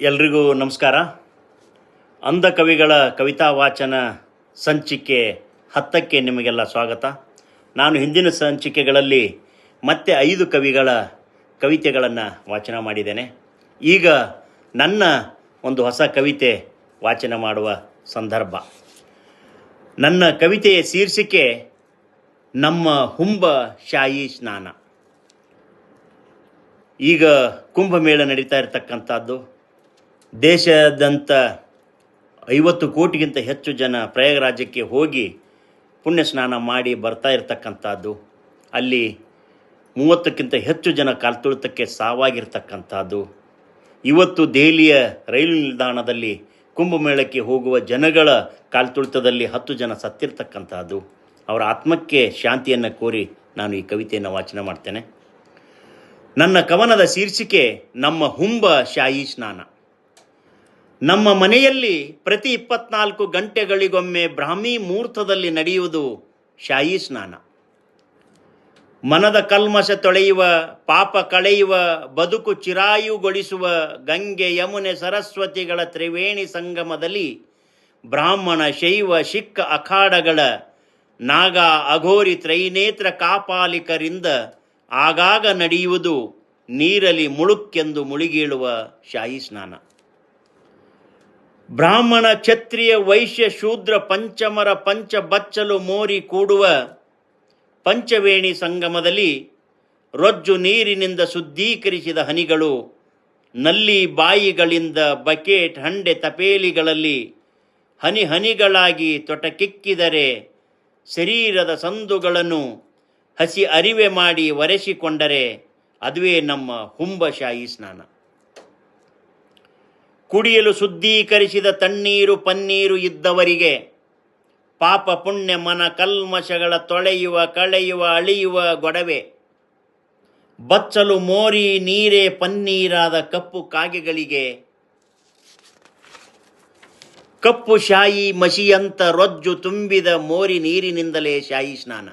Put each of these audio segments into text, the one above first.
ಎಲ್ರಿಗೂ ನಮಸ್ಕಾರ. ಅಂಧ ಕವಿಗಳ ಕವಿತಾ ವಾಚನ ಸಂಚಿಕೆ ಹತ್ತಕ್ಕೆ ನಿಮಗೆಲ್ಲ ಸ್ವಾಗತ. ನಾನು ಹಿಂದಿನ ಸಂಚಿಕೆಗಳಲ್ಲಿ ಮತ್ತೆ ಐದು ಕವಿಗಳ ಕವಿತೆಗಳನ್ನು ವಾಚನ ಮಾಡಿದ್ದೇನೆ. ಈಗ ನನ್ನ ಒಂದು ಹೊಸ ಕವಿತೆ ವಾಚನ ಮಾಡುವ ಸಂದರ್ಭ. ನನ್ನ ಕವಿತೆಯ ಶೀರ್ಷಿಕೆ ನಮ್ಮ ಹುಂಬ ಶಾಯಿ ಸ್ನಾನ. ಈಗ ಕುಂಭಮೇಳ ನಡೀತಾ ಇರತಕ್ಕಂಥದ್ದು. ದೇಶದಂತ ಐವತ್ತು ಕೋಟಿಗಿಂತ ಹೆಚ್ಚು ಜನ ಪ್ರಯಾಗರಾಜ್ಯಕ್ಕೆ ಹೋಗಿ ಪುಣ್ಯ ಸ್ನಾನ ಮಾಡಿ ಬರ್ತಾ ಇರತಕ್ಕಂಥದ್ದು, ಅಲ್ಲಿ ಮೂವತ್ತಕ್ಕಿಂತ ಹೆಚ್ಚು ಜನ ಕಾಲ್ತುಳಿತಕ್ಕೆ ಸಾವಾಗಿರ್ತಕ್ಕಂಥದ್ದು. ಇವತ್ತು ದೆಹಲಿಯ ರೈಲು ನಿಲ್ದಾಣದಲ್ಲಿ ಕುಂಭಮೇಳಕ್ಕೆ ಹೋಗುವ ಜನಗಳ ಕಾಲ್ತುಳಿತದಲ್ಲಿ ಹತ್ತು ಜನ ಸತ್ತಿರ್ತಕ್ಕಂಥದ್ದು. ಅವರ ಆತ್ಮಕ್ಕೆ ಶಾಂತಿಯನ್ನು ಕೋರಿ ನಾನು ಈ ಕವಿತೆಯನ್ನು ವಾಚನ ಮಾಡ್ತೇನೆ. ನನ್ನ ಕವನದ ಶೀರ್ಷಿಕೆ, ನಮ್ಮ ಹುಂಬ ಶಾಯಿ ಸ್ನಾನ. ನಮ್ಮ ಮನೆಯಲ್ಲಿ ಪ್ರತಿ ಇಪ್ಪತ್ನಾಲ್ಕು ಗಂಟೆಗಳಿಗೊಮ್ಮೆ ಬ್ರಾಹ್ಮಿ ಮುಹೂರ್ತದಲ್ಲಿ ನಡೆಯುವುದು ಶಾಯಿ ಸ್ನಾನ. ಮನದ ಕಲ್ಮಶ ತೊಳೆಯುವ, ಪಾಪ ಕಳೆಯುವ, ಬದುಕು ಚಿರಾಯುಗೊಳಿಸುವ ಗಂಗೆ ಯಮುನೆ ಸರಸ್ವತಿಗಳ ತ್ರಿವೇಣಿ ಸಂಗಮದಲ್ಲಿ ಬ್ರಾಹ್ಮಣ ಶೈವ ಶಿಕ್ಕ ಅಖಾಡಗಳ ನಾಗ ಅಘೋರಿ ತ್ರೈನೇತ್ರ ಕಾಪಾಲಿಕರಿಂದ ಆಗಾಗ ನಡೆಯುವುದು ನೀರಲಿ ಮುಳುಕ್ಕೆಂದು ಮುಳುಗೀಳುವ ಶಾಹಿ ಸ್ನಾನ. ಬ್ರಾಹ್ಮಣ ಕ್ಷತ್ರಿಯ ವೈಶ್ಯ ಶೂದ್ರ ಪಂಚಮರ ಪಂಚ ಬಚ್ಚಲು ಮೋರಿ ಕೂಡುವ ಪಂಚವೇಣಿ ಸಂಗಮದಲ್ಲಿ ರೊಜ್ಜು ನೀರಿನಿಂದ ಶುದ್ಧೀಕರಿಸಿದ ಹನಿಗಳು, ನಲ್ಲಿ ಬಾಯಿಗಳಿಂದ ಬಕೆಟ್ ಹಂಡೆ ತಪೇಲಿಗಳಲ್ಲಿ ಹನಿ ಹನಿಗಳಾಗಿ ತೊಟಕಿಕ್ಕಿದರೆ ಶರೀರದ ಸಂದುಗಳನ್ನು ಹಸಿ ಅರಿವೆ ಮಾಡಿ ಒರೆಸಿಕೊಂಡರೆ ಅದುವೇ ನಮ್ಮ ಹುಂಬಶಾಹಿ ಸ್ನಾನ. ಕುಡಿಯಲು ಶುದ್ಧೀಕರಿಸಿದ ತಣ್ಣೀರು ಪನ್ನೀರು ಇದ್ದವರಿಗೆ ಪಾಪ ಪುಣ್ಯ ಮನ ಕಲ್ಮಶಗಳ ತೊಳೆಯುವ, ಕಳೆಯುವ, ಅಳಿಯುವ ಗೊಡವೆ. ಬಚ್ಚಲು ಮೋರಿ ನೀರೇ ಪನ್ನೀರಾದ ಕಪ್ಪು ಕಾಗೆಗಳಿಗೆ. ಕಪ್ಪು ಶಾಯಿ ಮಸಿಯಂತ ರೊಜ್ಜು ತುಂಬಿದ ಮೋರಿ ನೀರಿನಿಂದಲೇ ಶಾಯಿ ಸ್ನಾನ.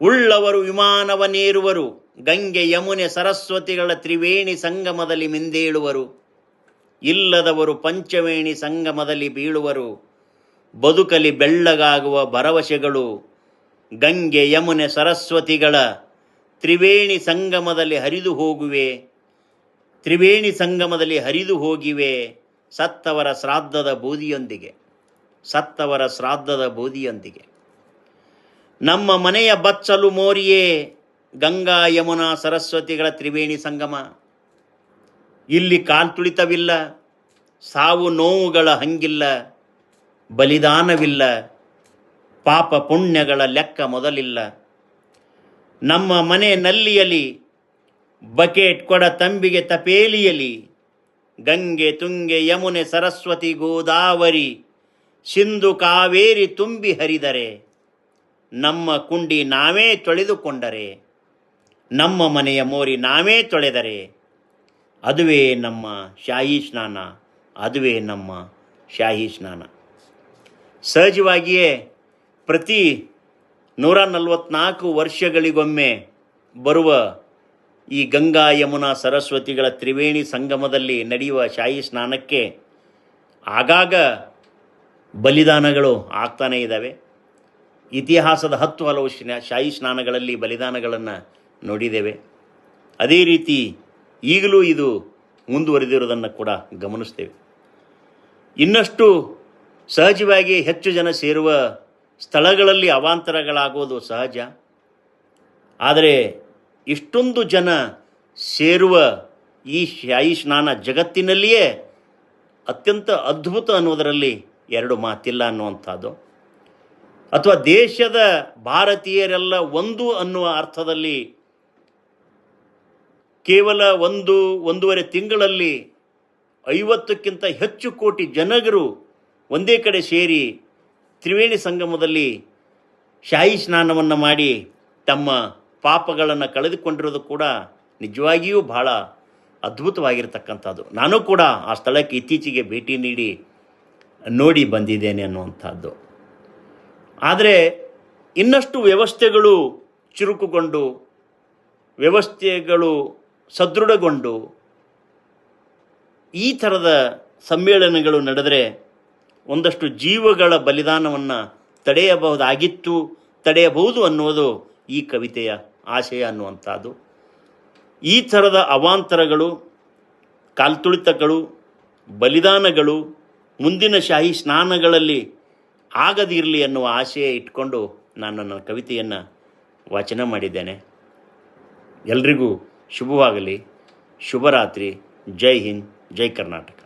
ಉಳ್ಳವರು ವಿಮಾನವನೇರುವರು ಗಂಗೆ ಯಮುನೆ ಸರಸ್ವತಿಗಳ ತ್ರಿವೇಣಿ ಸಂಗಮದಲ್ಲಿ ಮಿಂದೇಳುವರು. ಇಲ್ಲದವರು ಪಂಚವೇಣಿ ಸಂಗಮದಲ್ಲಿ ಬೀಳುವರು. ಬದುಕಲಿ ಬೆಳ್ಳಗಾಗುವ ಭರವಸೆಗಳು ಗಂಗೆ, ಯಮುನೆ, ಸರಸ್ವತಿಗಳ ತ್ರಿವೇಣಿ ಸಂಗಮದಲ್ಲಿ ಹರಿದು ಹೋಗುವೆ. ತ್ರಿವೇಣಿ ಸಂಗಮದಲ್ಲಿ ಹರಿದು ಹೋಗಿವೆ ಸತ್ತವರ ಶ್ರಾದ್ದದ ಬೂದಿಯೊಂದಿಗೆ ಸತ್ತವರ ಶ್ರಾದ್ದದ ಬೂದಿಯೊಂದಿಗೆ ನಮ್ಮ ಮನೆಯ ಬಚ್ಚಲು ಮೋರಿಯೇ ಗಂಗಾ, ಯಮುನಾ, ಸರಸ್ವತಿಗಳ ತ್ರಿವೇಣಿ ಸಂಗಮ. ಇಲ್ಲಿ ಕಾಲ್ತುಳಿತವಿಲ್ಲ ಸಾವು ನೋವುಗಳ ಹಂಗಿಲ್ಲ, ಬಲಿದಾನವಿಲ್ಲ, ಪಾಪ ಪುಣ್ಯಗಳ ಲೆಕ್ಕ ಮೊದಲಿಲ್ಲ. ನಮ್ಮ ಮನೆ ನಲ್ಲಿಯಲಿ, ಬಕೆಟ್ ಕೊಡ ತಂಬಿಗೆ ತಪೇಲಿಯಲಿ, ಗಂಗೆ ತುಂಗೆ ಯಮುನೆ ಸರಸ್ವತಿ ಗೋದಾವರಿ, ಸಿಂಧು ಕಾವೇರಿ ತುಂಬಿ ಹರಿದರೆ, ನಮ್ಮ ಕುಂಡಿ ನಾವೇ ತೊಳೆದುಕೊಂಡರೆ, ನಮ್ಮ ಮನೆಯ ಮೋರಿ ನಾವೇ ತೊಳೆದರೆ ಅದುವೇ ನಮ್ಮ ಶಾಹಿ ಸ್ನಾನ, ಅದುವೇ ನಮ್ಮ ಶಾಹಿ ಸ್ನಾನ. ಸಹಜವಾಗಿಯೇ ಪ್ರತಿ ನೂರ ನಲವತ್ನಾಲ್ಕು ವರ್ಷಗಳಿಗೊಮ್ಮೆ ಬರುವ ಈ ಗಂಗಾ ಯಮುನಾ ಸರಸ್ವತಿಗಳ ತ್ರಿವೇಣಿ ಸಂಗಮದಲ್ಲಿ ನಡೆಯುವ ಶಾಹಿ ಸ್ನಾನಕ್ಕೆ ಆಗಾಗ ಬಲಿದಾನಗಳು ಆಗ್ತಾನೇ ಇದ್ದಾವೆ. ಇತಿಹಾಸದ ಹತ್ತು ಹಲವು ಶಾಹಿ ಸ್ನಾನಗಳಲ್ಲಿ ಬಲಿದಾನಗಳನ್ನು ನೋಡಿದ್ದೇವೆ. ಅದೇ ರೀತಿ ಈಗಲೂ ಇದು ಮುಂದುವರೆದಿರೋದನ್ನು ಕೂಡ ಗಮನಿಸ್ತೇವೆ. ಇನ್ನಷ್ಟು ಸಹಜವಾಗಿ ಹೆಚ್ಚು ಜನ ಸೇರುವ ಸ್ಥಳಗಳಲ್ಲಿ ಅವಾಂತರಗಳಾಗೋದು ಸಹಜ. ಆದರೆ ಇಷ್ಟೊಂದು ಜನ ಸೇರುವ ಈ ಶಾಯಿ ಸ್ನಾನ ಜಗತ್ತಿನಲ್ಲಿಯೇ ಅತ್ಯಂತ ಅದ್ಭುತ ಅನ್ನೋದರಲ್ಲಿ ಎರಡು ಮಾತಿಲ್ಲ ಅನ್ನುವಂಥದ್ದು. ಅಥವಾ ದೇಶದ ಭಾರತೀಯರೆಲ್ಲ ಒಂದು ಅನ್ನುವ ಅರ್ಥದಲ್ಲಿ ಕೇವಲ ಒಂದು, ಒಂದೂವರೆ ತಿಂಗಳಲ್ಲಿ ಐವತ್ತಕ್ಕಿಂತ ಹೆಚ್ಚು ಕೋಟಿ ಜನಗರು ಒಂದೇ ಕಡೆ ಸೇರಿ ತ್ರಿವೇಣಿ ಸಂಗಮದಲ್ಲಿ ಶಾಹಿ ಸ್ನಾನವನ್ನು ಮಾಡಿ ತಮ್ಮ ಪಾಪಗಳನ್ನು ಕಳೆದುಕೊಂಡಿರೋದು ಕೂಡ ನಿಜವಾಗಿಯೂ ಬಹಳ ಅದ್ಭುತವಾಗಿರ್ತಕ್ಕಂಥದ್ದು. ನಾನು ಕೂಡ ಆ ಸ್ಥಳಕ್ಕೆ ಇತ್ತೀಚೆಗೆ ಭೇಟಿ ನೀಡಿ ನೋಡಿ ಬಂದಿದ್ದೇನೆ ಅನ್ನುವಂಥದ್ದು. ಆದರೆ ಇನ್ನಷ್ಟು ವ್ಯವಸ್ಥೆಗಳು ಚುರುಕುಗೊಂಡು ವ್ಯವಸ್ಥೆಗಳು ಸದೃಢಗೊಂಡು ಈ ಥರದ ಸಮ್ಮೇಳನಗಳು ನಡೆದರೆ ಒಂದಷ್ಟು ಜೀವಗಳ ಬಲಿದಾನವನ್ನು ತಡೆಯಬಹುದಾಗಿತ್ತು, ತಡೆಯಬಹುದು ಅನ್ನೋದು ಈ ಕವಿತೆಯ ಆಶಯ ಅನ್ನುವಂಥದ್ದು. ಈ ಥರದ ಅವಾಂತರಗಳು, ಕಾಲ್ತುಳಿತಗಳು, ಬಲಿದಾನಗಳು, ಮುಂದಿನ ಶಾಹಿ ಸ್ನಾನಗಳಲ್ಲಿ ಆಗದಿರಲಿ ಅನ್ನುವ ಆಶಯ ಇಟ್ಕೊಂಡು ನಾನು ನನ್ನ ಕವಿತೆಯನ್ನು ವಾಚನ ಮಾಡಿದ್ದೇನೆ. ಎಲ್ರಿಗೂ ಶುಭವಾಗಲಿ. ಶುಭರಾತ್ರಿ. ಜೈ ಹಿಂದ್. ಜೈ ಕರ್ನಾಟಕ.